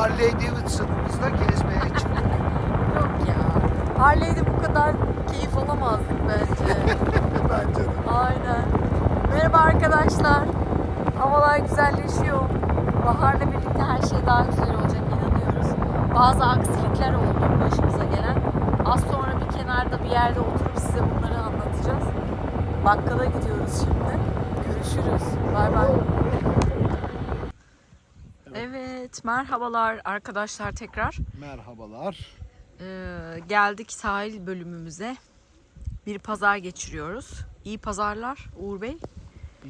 Harley Davidson'ımızla gezmeye çıktık. Yok ya. Harley'de bu kadar keyif alamazdık bence. Bence de. Aynen. Merhaba arkadaşlar. Havalar güzelleşiyor. Baharla birlikte her şey daha güzel olacak inanıyoruz. Bazı aksilikler oldu başımıza gelen. Az sonra bir kenarda bir yerde oturup size bunları anlatacağız. Bakkala gidiyoruz şimdi. Görüşürüz. Bay bay. Evet, merhabalar arkadaşlar tekrar. Merhabalar. Ee, geldik sahil bölümümüze. Bir pazar geçiriyoruz. İyi pazarlar Uğur Bey.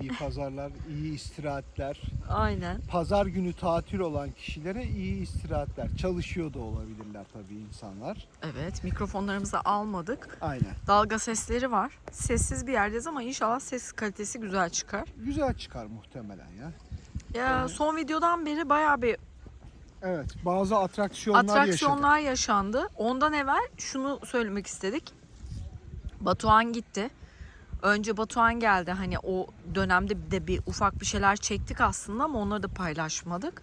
İyi pazarlar, iyi istirahatler. Aynen. Pazar günü tatil olan kişilere iyi istirahatler. Çalışıyor da olabilirler tabii insanlar. Evet, mikrofonlarımızı almadık. Aynen. Dalga sesleri var. Sessiz bir yerdeyiz ama inşallah ses kalitesi güzel çıkar. Güzel çıkar muhtemelen ya. Ya son videodan beri bayağı bir Evet, bazı atraksiyonlar, atraksiyonlar yaşandı. Ondan evvel şunu söylemek istedik. Batuhan gitti. Önce Batuhan geldi. Hani o dönemde de bir ufak bir şeyler çektik aslında ama onları da paylaşmadık.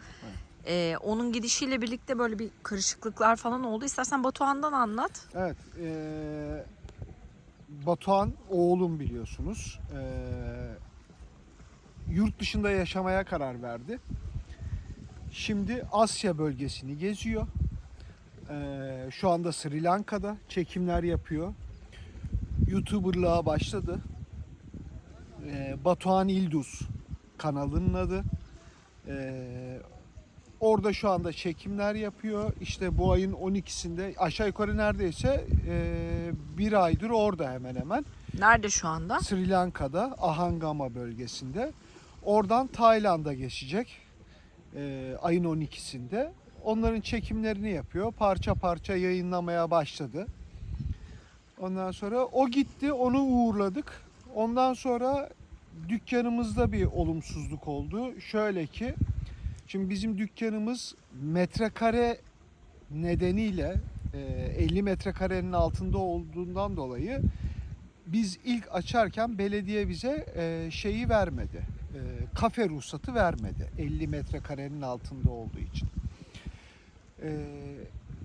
Ee, onun gidişiyle birlikte böyle bir karışıklıklar falan oldu. İstersen Batuhan'dan anlat. Evet, eee Batuhan oğlum biliyorsunuz. Eee, yurt dışında yaşamaya karar verdi. Şimdi Asya bölgesini geziyor. Eee, şu anda Sri Lanka'da çekimler yapıyor. YouTuber'lığa başladı. Eee, Batuhan İlduz kanalının adı. Eee Orada şu anda çekimler yapıyor. İşte bu ayın 12'sinde aşağı yukarı neredeyse e, bir aydır orada hemen hemen. Nerede şu anda? Sri Lanka'da Ahangama bölgesinde. Oradan Tayland'a geçecek e, ayın 12'sinde. Onların çekimlerini yapıyor. Parça parça yayınlamaya başladı. Ondan sonra o gitti, onu uğurladık. Ondan sonra dükkanımızda bir olumsuzluk oldu. Şöyle ki, şimdi bizim dükkanımız metrekare nedeniyle e, 50 metrekarenin altında olduğundan dolayı biz ilk açarken belediye bize e, şeyi vermedi. E, kafe ruhsatı vermedi. 50 metrekarenin altında olduğu için. E,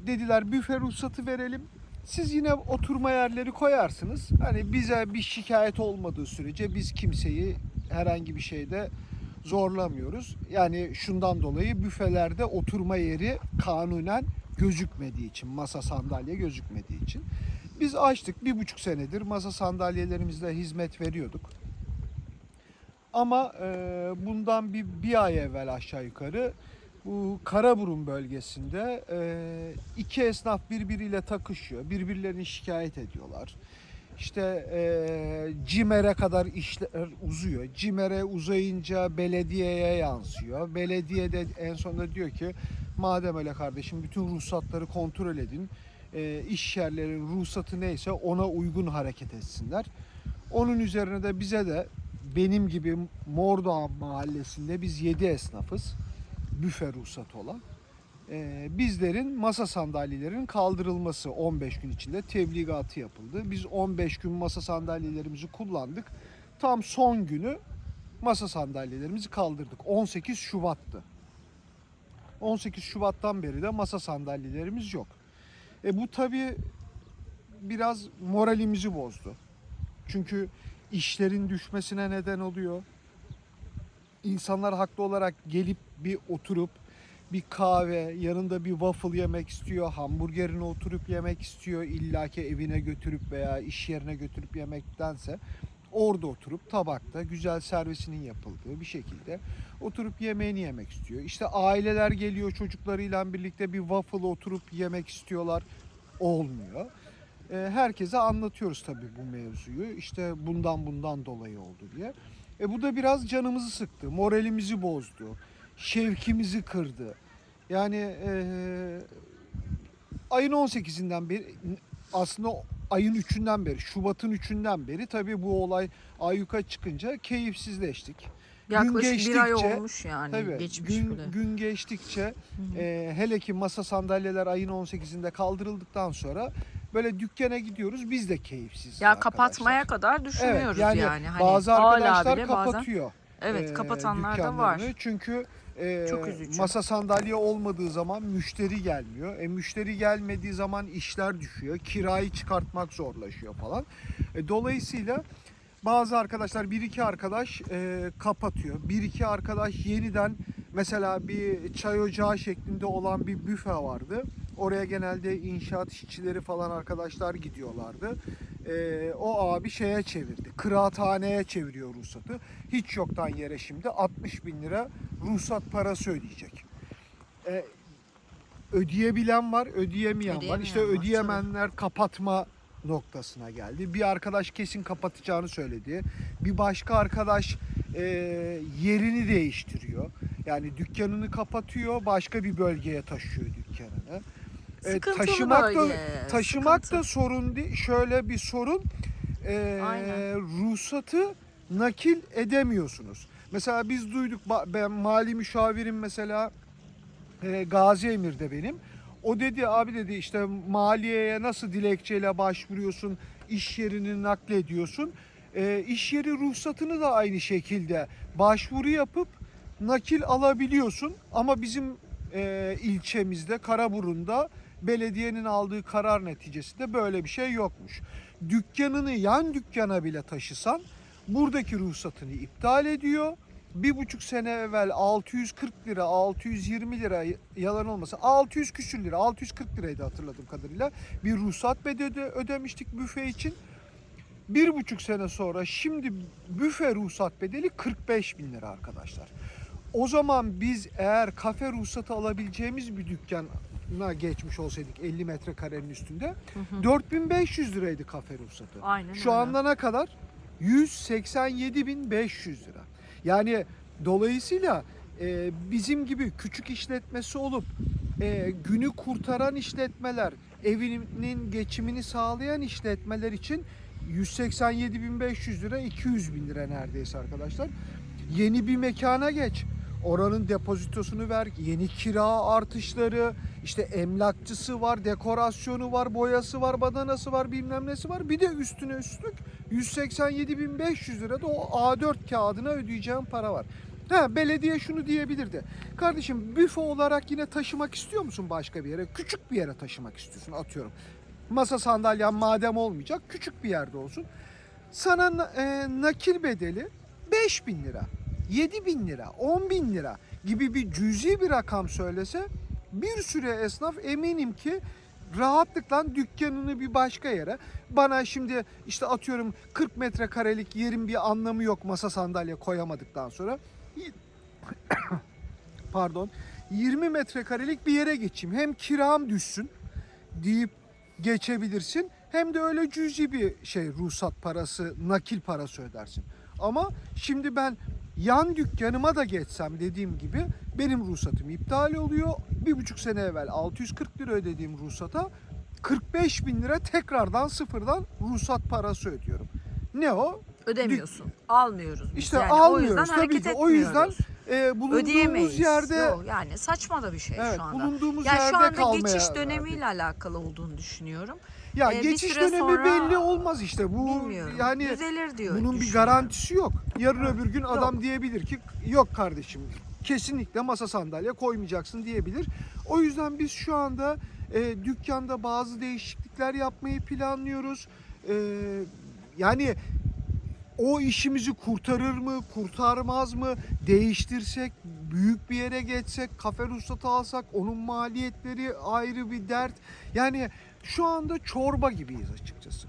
dediler büfe ruhsatı verelim. Siz yine oturma yerleri koyarsınız. Hani bize bir şikayet olmadığı sürece biz kimseyi herhangi bir şeyde zorlamıyoruz. Yani şundan dolayı büfelerde oturma yeri kanunen gözükmediği için, masa sandalye gözükmediği için. Biz açtık bir buçuk senedir masa sandalyelerimizle hizmet veriyorduk. Ama e, bundan bir, bir ay evvel aşağı yukarı bu Karaburun bölgesinde e, iki esnaf birbiriyle takışıyor. Birbirlerini şikayet ediyorlar. İşte e, CİMER'e kadar işler uzuyor. CİMER'e uzayınca belediyeye yansıyor. Belediye de en sonunda diyor ki madem öyle kardeşim bütün ruhsatları kontrol edin. E, iş yerlerin ruhsatı neyse ona uygun hareket etsinler. Onun üzerine de bize de benim gibi Mordoğan mahallesinde biz 7 esnafız. Büfe ruhsatı olan. Ee, bizlerin masa sandalyelerinin kaldırılması 15 gün içinde tebligatı yapıldı. Biz 15 gün masa sandalyelerimizi kullandık. Tam son günü masa sandalyelerimizi kaldırdık. 18 Şubat'tı. 18 Şubat'tan beri de masa sandalyelerimiz yok. E bu tabii biraz moralimizi bozdu. Çünkü işlerin düşmesine neden oluyor. İnsanlar haklı olarak gelip bir oturup bir kahve, yanında bir waffle yemek istiyor, hamburgerini oturup yemek istiyor, illaki evine götürüp veya iş yerine götürüp yemektense orada oturup tabakta güzel servisinin yapıldığı bir şekilde oturup yemeğini yemek istiyor. İşte aileler geliyor çocuklarıyla birlikte bir waffle oturup yemek istiyorlar. Olmuyor. E, herkese anlatıyoruz tabii bu mevzuyu. İşte bundan bundan dolayı oldu diye. E bu da biraz canımızı sıktı, moralimizi bozdu, şevkimizi kırdı. Yani e, ayın 18'inden beri aslında ayın 3'ünden beri, Şubat'ın 3'ünden beri tabii bu olay ayyuka çıkınca keyifsizleştik. Yaklaşık bir ay geçtikçe- olmuş yani. Tabii Geçmiş gün, bile. gün geçtikçe e, hele ki masa sandalyeler ayın 18'inde kaldırıldıktan sonra böyle dükkana gidiyoruz biz de keyifsiz. Ya arkadaşlar. kapatmaya kadar düşünüyoruz Evet, yani, yani. Hani bazı arkadaşlar bile bazen- kapatıyor. Evet, e, kapatanlar da var. Çünkü e, Çok üzücü. masa sandalye olmadığı zaman müşteri gelmiyor. E, müşteri gelmediği zaman işler düşüyor. Kirayı çıkartmak zorlaşıyor falan. E, dolayısıyla bazı arkadaşlar bir iki arkadaş e, kapatıyor. Bir iki arkadaş yeniden mesela bir çay ocağı şeklinde olan bir büfe vardı. Oraya genelde inşaat işçileri falan arkadaşlar gidiyorlardı. E, o abi şeye çevirdi. Kıraathaneye çeviriyor ruhsatı. Hiç yoktan yere şimdi 60 bin lira ruhsat parası ödeyecek. E, ödeyebilen var, ödeyemeyen, var. Ödeyemeyen İşte var, ödeyemenler kapatma noktasına geldi. Bir arkadaş kesin kapatacağını söyledi. Bir başka arkadaş e, yerini değiştiriyor. Yani dükkanını kapatıyor, başka bir bölgeye taşıyor dükkanını. E, taşımak bölge, da taşımak sıkıntı. da sorun değil. Şöyle bir sorun. E, Aynen. ruhsatı nakil edemiyorsunuz. Mesela biz duyduk ben mali müşavirim mesela e, Gazi Emir'de benim. O dedi abi dedi işte maliyeye nasıl dilekçeyle başvuruyorsun, iş yerini naklediyorsun. E, iş yeri ruhsatını da aynı şekilde başvuru yapıp nakil alabiliyorsun. Ama bizim e, ilçemizde Karaburun'da belediyenin aldığı karar neticesinde böyle bir şey yokmuş. Dükkanını yan dükkana bile taşısan buradaki ruhsatını iptal ediyor. Bir buçuk sene evvel 640 lira, 620 lira yalan olmasa 600 küsür lira, 640 liraydı hatırladığım kadarıyla bir ruhsat bedeli ödemiştik büfe için. Bir buçuk sene sonra şimdi büfe ruhsat bedeli 45 bin lira arkadaşlar. O zaman biz eğer kafe ruhsatı alabileceğimiz bir dükkana geçmiş olsaydık 50 metrekarenin üstünde Hı hı. 4500 liraydı kafe ruhsatı. Aynen Şu öyle. anda ne kadar? 187.500 lira. Yani dolayısıyla e, bizim gibi küçük işletmesi olup e, günü kurtaran işletmeler, evinin geçimini sağlayan işletmeler için 187.500 lira 200 bin lira neredeyse arkadaşlar. Yeni bir mekana geç. Oranın depozitosunu ver, yeni kira artışları, işte emlakçısı var, dekorasyonu var, boyası var, badanası var, bilmem nesi var. Bir de üstüne üstlük 187.500 lira da o A4 kağıdına ödeyeceğim para var. Ha, belediye şunu diyebilirdi. Kardeşim büfe olarak yine taşımak istiyor musun başka bir yere? Küçük bir yere taşımak istiyorsun atıyorum. Masa sandalyen madem olmayacak küçük bir yerde olsun. Sana na- e, nakil bedeli 5 bin lira, 7 bin lira, 10 bin lira gibi bir cüzi bir rakam söylese bir süre esnaf eminim ki rahatlıkla dükkanını bir başka yere bana şimdi işte atıyorum 40 metrekarelik yerin bir anlamı yok masa sandalye koyamadıktan sonra pardon 20 metrekarelik bir yere geçeyim hem kiram düşsün deyip geçebilirsin hem de öyle cüzi bir şey ruhsat parası nakil parası ödersin. Ama şimdi ben yan dükkanıma da geçsem dediğim gibi benim ruhsatım iptal oluyor. Bir buçuk sene evvel 640 lira ödediğim ruhsata 45 bin lira tekrardan sıfırdan ruhsat parası ödüyorum. Ne o? Ödemiyorsun. Almıyoruz biz. İşte yani almıyoruz o yüzden tabii ki. O yüzden. E, bulunduğumuz Ödeyemeyiz. yerde Yok, yani saçma da bir şey evet şu anda. bulunduğumuz Yani yerde şu anda kalmaya geçiş verdik. dönemiyle alakalı olduğunu düşünüyorum. Ya Ee, geçiş dönemi belli olmaz işte. Bu Bilmiyorum. yani Düzelir diyor. bunun bir garantisi yok. Yarın öbür gün adam Yok. diyebilir ki yok kardeşim kesinlikle masa sandalye koymayacaksın diyebilir. O yüzden biz şu anda e, dükkanda bazı değişiklikler yapmayı planlıyoruz. E, yani o işimizi kurtarır mı, kurtarmaz mı? Değiştirsek, büyük bir yere geçsek, kafe ruhsatı alsak, onun maliyetleri ayrı bir dert. Yani şu anda çorba gibiyiz açıkçası.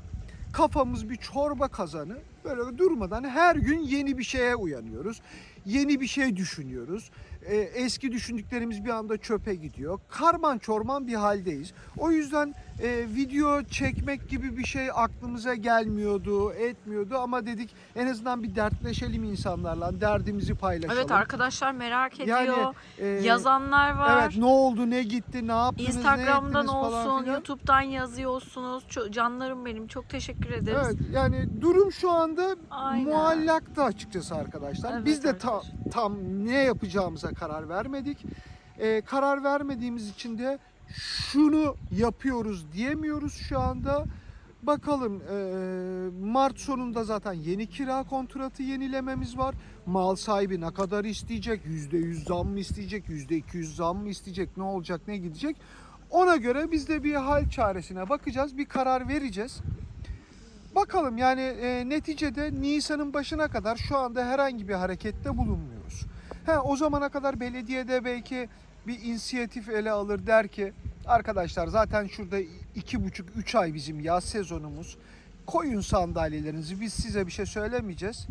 Kafamız bir çorba kazanı. Böyle durmadan her gün yeni bir şeye uyanıyoruz. Yeni bir şey düşünüyoruz. Ee, eski düşündüklerimiz bir anda çöpe gidiyor. Karman çorman bir haldeyiz. O yüzden e, video çekmek gibi bir şey aklımıza gelmiyordu, etmiyordu ama dedik en azından bir dertleşelim insanlarla, derdimizi paylaşalım. Evet arkadaşlar merak ediyor. Yani, e, Yazanlar var. Evet ne oldu, ne gitti, ne yaptınız, ne Instagram'dan falan olsun, filan. YouTube'dan yazıyorsunuz. Çok, canlarım benim. Çok teşekkür ederiz. Evet yani durum şu anda Aynen. muallakta açıkçası arkadaşlar. Evet Biz de ta- tam ne yapacağımıza karar vermedik. Ee, karar vermediğimiz için de şunu yapıyoruz diyemiyoruz şu anda. Bakalım ee, Mart sonunda zaten yeni kira kontratı yenilememiz var. mal sahibi ne kadar isteyecek? %100 zam mı isteyecek? %200 zam mı isteyecek? Ne olacak? Ne gidecek? Ona göre biz de bir hal çaresine bakacağız. Bir karar vereceğiz. Bakalım yani e, neticede Nisan'ın başına kadar şu anda herhangi bir harekette bulunmuyoruz. He, o zamana kadar belediyede belki bir inisiyatif ele alır der ki arkadaşlar zaten şurada iki buçuk üç ay bizim yaz sezonumuz. Koyun sandalyelerinizi biz size bir şey söylemeyeceğiz.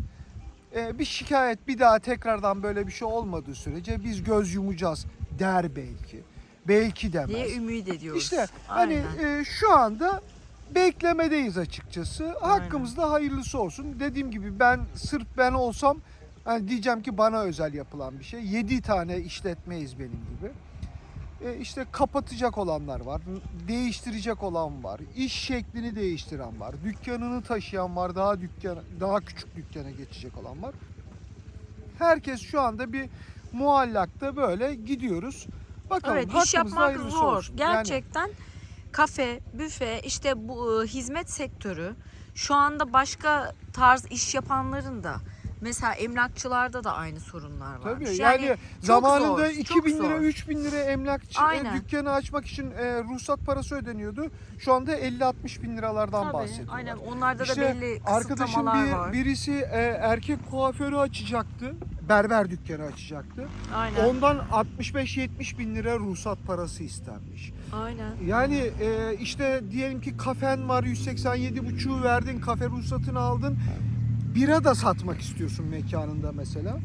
E, bir şikayet bir daha tekrardan böyle bir şey olmadığı sürece biz göz yumacağız der belki. Belki demez. diye ümit ediyoruz. İşte hani Aynen. e, şu anda beklemedeyiz açıkçası. Hakkımızda hayırlısı olsun. Dediğim gibi ben sırf ben olsam hani diyeceğim ki bana özel yapılan bir şey. 7 tane işletmeyiz benim gibi. E, işte kapatacak olanlar var, değiştirecek olan var, iş şeklini değiştiren var, dükkanını taşıyan var, daha dükkan daha küçük dükkana geçecek olan var. Herkes şu anda bir muallakta böyle gidiyoruz. Bakalım Evet iş yapmak zor. olsun. Yani- Gerçekten kafe, büfe, işte bu e, hizmet sektörü şu anda başka tarz iş yapanların da mesela emlakçılarda da aynı sorunlar var. Tabii yani, zamanında 2000 lira 3000 lira emlakçı e, Aynen. dükkanı açmak için e, ruhsat parası ödeniyordu. Şu anda 50-60 bin liralardan Tabii, bahsediyorlar. aynen onlarda İşte da belli Arkadaşım bir, var. birisi e, erkek kuaförü açacaktı. Berber dükkanı açacaktı. Aynen. Ondan 65-70 bin lira ruhsat parası istenmiş. Aynen. Yani e, işte diyelim ki kafen var 187,5'u verdin kafe ruhsatını aldın. Bira da satmak istiyorsun mekanında mesela.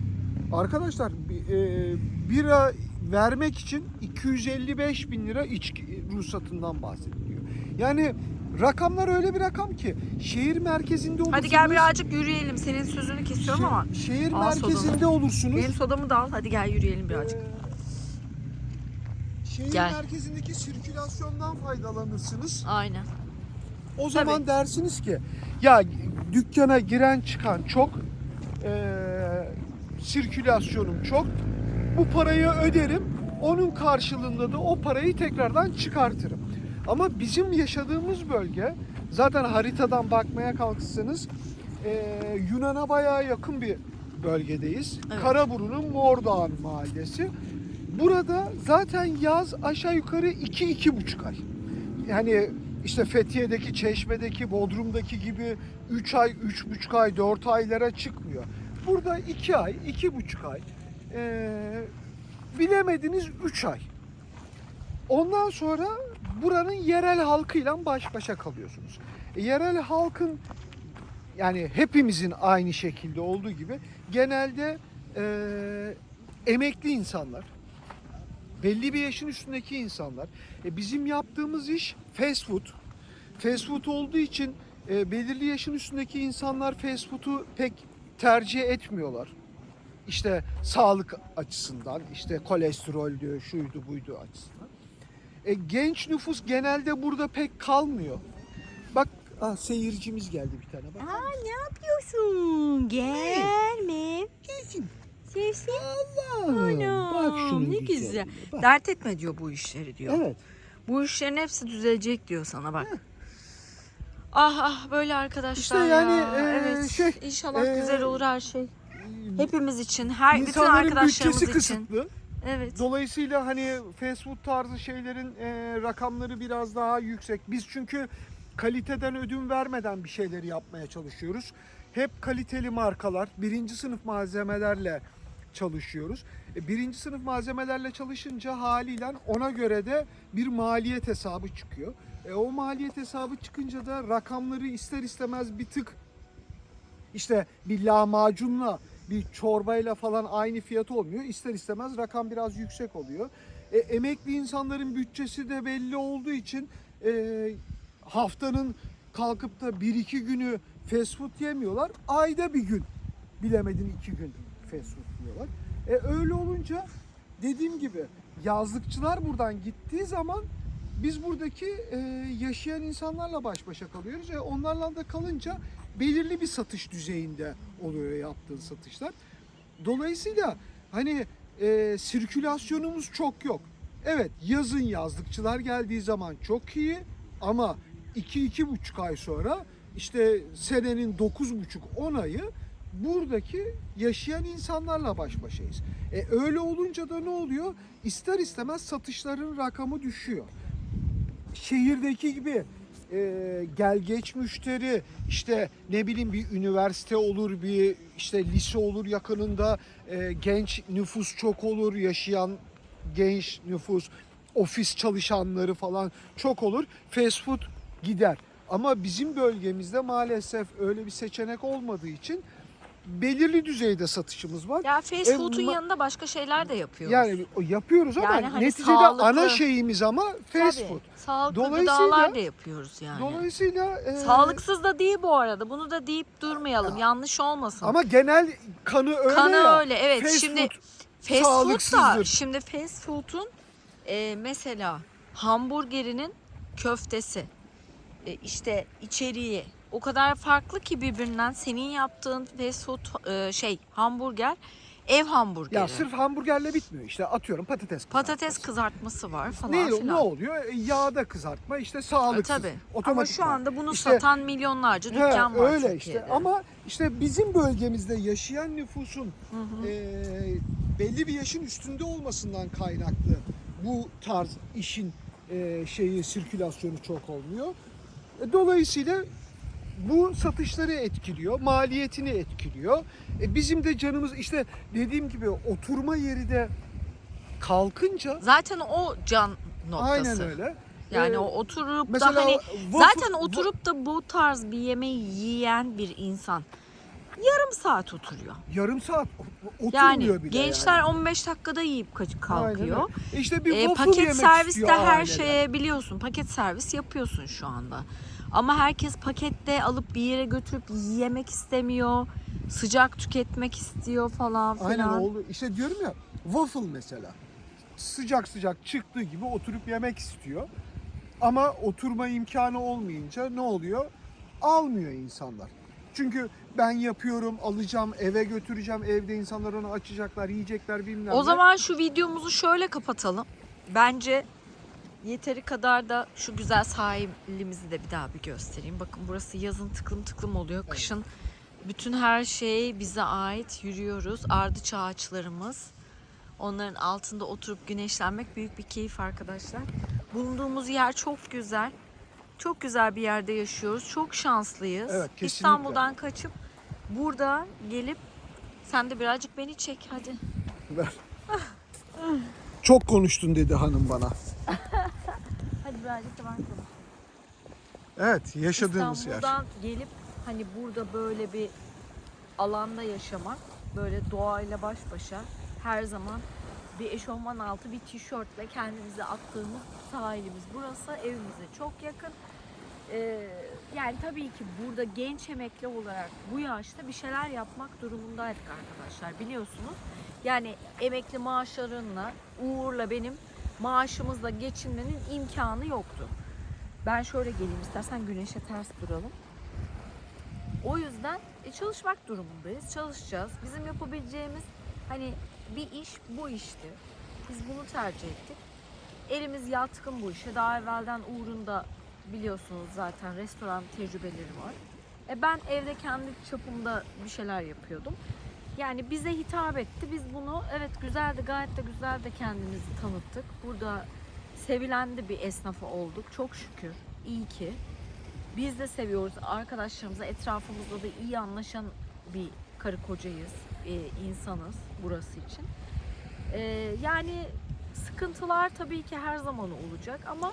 Arkadaşlar e, bira vermek için 255 bin lira içki ruhsatından bahsediliyor. Yani rakamlar öyle bir rakam ki şehir merkezinde olursunuz. Hadi gel birazcık yürüyelim. Senin sözünü kesiyorum ama şe- şehir Al merkezinde sodamı. olursunuz. benim sodamı da al. Hadi gel yürüyelim birazcık. Ee, şehir Gel. merkezindeki sirkülasyondan faydalanırsınız. Aynen. O zaman dersiniz ki ya dükkana giren çıkan çok, eee sirkülasyonum çok. Bu parayı öderim. Onun karşılığında da o parayı tekrardan çıkartırım. Ama bizim yaşadığımız bölge zaten haritadan bakmaya kalksanız eee, Yunan'a bayağı yakın bir bölgedeyiz. Evet. Karaburun'un Mordağan mahallesi. Burada zaten yaz aşağı yukarı 2-2,5 ay. Yani işte Fethiye'deki, Çeşme'deki, Bodrum'daki gibi 3 ay, 3,5 ay, 4 aylara çıkmıyor. Burada 2 ay, 2,5 ay, ee, bilemediniz 3 ay. Ondan sonra buranın yerel halkıyla baş başa kalıyorsunuz. E, yerel halkın yani hepimizin aynı şekilde olduğu gibi genelde ee, emekli insanlar, belli bir yaşın üstündeki insanlar. E, bizim yaptığımız iş fast food. Fast food olduğu için e, belirli yaşın üstündeki insanlar fast food'u pek tercih etmiyorlar. İşte sağlık açısından, işte kolesterol diyor, şuydu buydu açısından. E, genç nüfus genelde burada pek kalmıyor. Bak ah, seyircimiz geldi bir tane. Bak. Aa ne yapıyorsun? Gelme. Gelsin. Sevsin. Allah'ım. Bak şunun ne güzelliğine, güzel. bak. Dert etme diyor bu işleri diyor. Evet. Bu işlerin hepsi düzelecek diyor sana bak. Ah ah böyle arkadaşlar İşte yani, ya. eee, evet. şey, İnşallah eee, güzel olur her şey. Hepimiz için, her bütün İnsanların arkadaşlarımız bütçesi için. kısıtlı. Evet. Dolayısıyla hani fast food tarzı şeylerin e, rakamları biraz daha yüksek. Biz çünkü kaliteden ödün vermeden bir şeyleri yapmaya çalışıyoruz. Hep kaliteli markalar, birinci sınıf malzemelerle çalışıyoruz. E, birinci sınıf malzemelerle çalışınca haliyle ona göre de bir maliyet hesabı çıkıyor. E, o maliyet hesabı çıkınca da rakamları ister istemez bir tık işte bir lahmacunla bir çorbayla falan aynı fiyat olmuyor. İster istemez rakam biraz yüksek oluyor. E, emekli insanların bütçesi de belli olduğu için e, haftanın kalkıp da bir iki günü fast food yemiyorlar. Ayda bir gün bilemedin iki gün fast food yiyorlar. E, öyle olunca dediğim gibi yazlıkçılar buradan gittiği zaman biz buradaki e, yaşayan insanlarla baş başa kalıyoruz. E, onlarla da kalınca belirli bir satış düzeyinde oluyor yaptığın satışlar. Dolayısıyla hani e, sirkülasyonumuz çok yok. Evet yazın yazlıkçılar geldiği zaman çok iyi ama 2-2,5 ay sonra işte senenin 9,5-10 ayı buradaki yaşayan insanlarla baş başayız. E, öyle olunca da ne oluyor? İster istemez satışların rakamı düşüyor. Şehirdeki gibi e, gel geç müşteri işte ne bileyim bir üniversite olur bir işte lise olur yakınında e, genç nüfus çok olur yaşayan genç nüfus ofis çalışanları falan çok olur fast food gider ama bizim bölgemizde maalesef öyle bir seçenek olmadığı için belirli düzeyde satışımız var. Ya fast food'un yanında başka şeyler de yapıyoruz. Yani yapıyoruz ama Yani hani neticede sağlıklı- ana şeyimiz ama fast Tabii, food. Sağlıklı Dolayısıyla- gıdalar da yapıyoruz yani. Dolayısıyla e, Sağlıksız da değil bu arada. Bunu da deyip durmayalım. Yanlış olmasın. ama genel kanı öyle Kanı ya. öyle. Evet. Fast şimdi food fast food da sağlıksızdır. şimdi fast food'un e, mesela hamburgerinin köftesi e, işte içeriği o kadar farklı ki birbirinden senin yaptığın fast food e, şey hamburger ev hamburgeri. ya sırf hamburgerle bitmiyor. İşte atıyorum patates Patates kızartması. kızartması var falan ne, filan. ne oluyor? E, Yağda kızartma işte E, sağlıksız. tabii. Ama şu anda bunu İşte- satan milyonlarca He, dükkan var öyle Türkiye'de. işte ama işte bizim bölgemizde yaşayan nüfusun Hı hı. e, belli bir yaşın üstünde olmasından kaynaklı bu tarz işin e, şeyi sirkülasyonu çok olmuyor. E, dolayısıyla bu satışları etkiliyor, maliyetini etkiliyor. E, bizim de canımız işte dediğim gibi oturma yeri de kalkınca Zaten o can noktası. aynen öyle. Yani E, o oturup mesela da hani waffle- zaten oturup da bu tarz bir yemeği yiyen bir insan yarım saat oturuyor. yarım saat o- oturmuyor Yani bile gençler yani. 15 dakikada yiyip kaç- Aynen kalkıyor. öyle. İşte bir E, waffle paket yemek serviste istiyor her aileler. şeye biliyorsun. Paket servis yapıyorsun şu anda. Ama herkes pakette alıp bir yere götürüp yemek istemiyor. Sıcak tüketmek istiyor falan filan. Aynen oldu. İşte diyorum ya waffle mesela. Sıcak sıcak çıktığı gibi oturup yemek istiyor. Ama oturma imkanı olmayınca ne oluyor? Almıyor insanlar. Çünkü ben yapıyorum, alacağım, eve götüreceğim. Evde insanlar onu açacaklar, yiyecekler bilmem O ne. zaman şu videomuzu şöyle kapatalım. Bence yeteri kadar da şu güzel sahilimizi de bir daha bir göstereyim. Bakın burası yazın tıklım tıklım oluyor. Kışın bütün her şey bize ait. Yürüyoruz. Ardıç ağaçlarımız. Onların altında oturup güneşlenmek büyük bir keyif arkadaşlar. Bulunduğumuz yer çok güzel. Çok güzel bir yerde yaşıyoruz. Çok şanslıyız. Evet, kesinlikle. İstanbul'dan kaçıp burada gelip sen de birazcık beni çek hadi. Ver. Çok konuştun dedi hanım bana. Da ben konuşayım. Evet, yaşadığımız yer. İstanbul'dan gelip hani burada böyle bir alanda yaşamak, böyle doğayla baş başa her zaman bir eşofman altı bir tişörtle kendimize attığımız sahilimiz burası. Evimize çok yakın. Ee, yani tabii ki burada genç emekli olarak bu yaşta bir şeyler yapmak durumundaydık arkadaşlar biliyorsunuz. Yani emekli maaşlarınla Uğur'la benim maaşımızla geçinmenin imkanı yoktu. Ben şöyle geleyim istersen güneşe ters duralım. O yüzden e, çalışmak durumundayız. Çalışacağız. Bizim yapabileceğimiz hani bir iş bu işti. Biz bunu tercih ettik. Elimiz yatkın bu işe. Daha evvelden Uğur'un da biliyorsunuz zaten restoran tecrübeleri var. E ben evde kendi çapımda bir şeyler yapıyordum. Yani bize hitap etti. Biz bunu evet güzeldi gayet de güzel de kendimizi tanıttık. Burada sevilen de bir esnafı olduk. Çok şükür. İyi ki. Biz de seviyoruz. Arkadaşlarımızla etrafımızda da iyi anlaşan bir karı kocayız. e, insanız burası için. E, yani sıkıntılar tabii ki her zaman olacak ama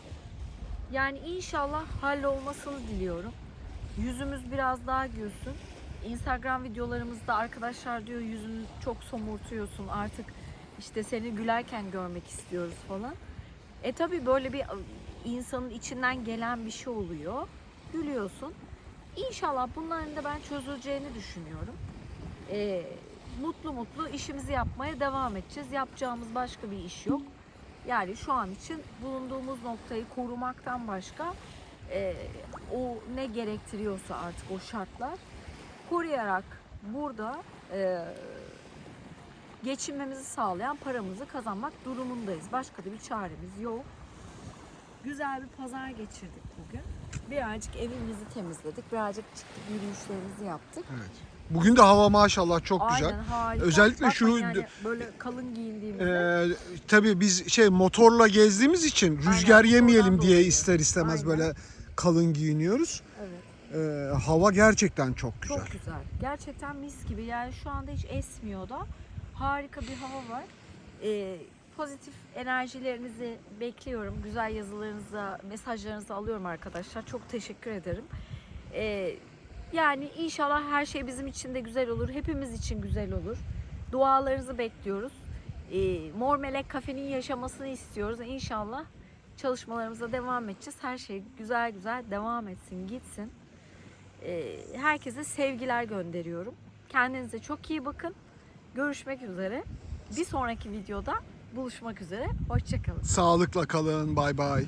yani inşallah hallolmasını diliyorum. Yüzümüz biraz daha gülsün. Instagram videolarımızda arkadaşlar diyor yüzünü çok somurtuyorsun artık işte seni gülerken görmek istiyoruz falan. E tabi böyle bir insanın içinden gelen bir şey oluyor. Gülüyorsun. İnşallah bunların da ben çözüleceğini düşünüyorum. E, mutlu mutlu işimizi yapmaya devam edeceğiz. Yapacağımız başka bir iş yok. Yani şu an için bulunduğumuz noktayı korumaktan başka e, o ne gerektiriyorsa artık o şartlar koruyarak burada e, geçinmemizi sağlayan paramızı kazanmak durumundayız. Başka da bir çaremiz yok. Güzel bir pazar geçirdik bugün. Birazcık evimizi temizledik. Birazcık çıktık yürüyüşlerimizi yaptık. Evet. Bugün de hava maşallah çok Aynen güzel. harika. Özellikle şu- Bakmayın yani böyle kalın giyindiğimizde. Ee, tabii biz şey motorla gezdiğimiz için rüzgar Aynen, yemeyelim diye dolayı. ister istemez Aynen. böyle kalın giyiniyoruz. evet. Ee, hava gerçekten çok güzel. Çok güzel. Gerçekten mis gibi. Yani şu anda hiç esmiyor da harika bir hava var. Ee, pozitif enerjilerinizi bekliyorum. Güzel yazılarınızı, mesajlarınızı alıyorum arkadaşlar. Çok teşekkür ederim. Ee, yani inşallah her şey bizim için de güzel olur. Hepimiz için güzel olur. Dualarınızı bekliyoruz. Ee, Mor Melek Kafe'nin yaşamasını istiyoruz. İnşallah çalışmalarımıza devam edeceğiz. Her şey güzel güzel devam etsin, gitsin. Ee, herkese sevgiler gönderiyorum. Kendinize çok iyi bakın. Görüşmek üzere. Bir sonraki videoda buluşmak üzere. Hoşçakalın. Sağlıkla kalın. Bay bay.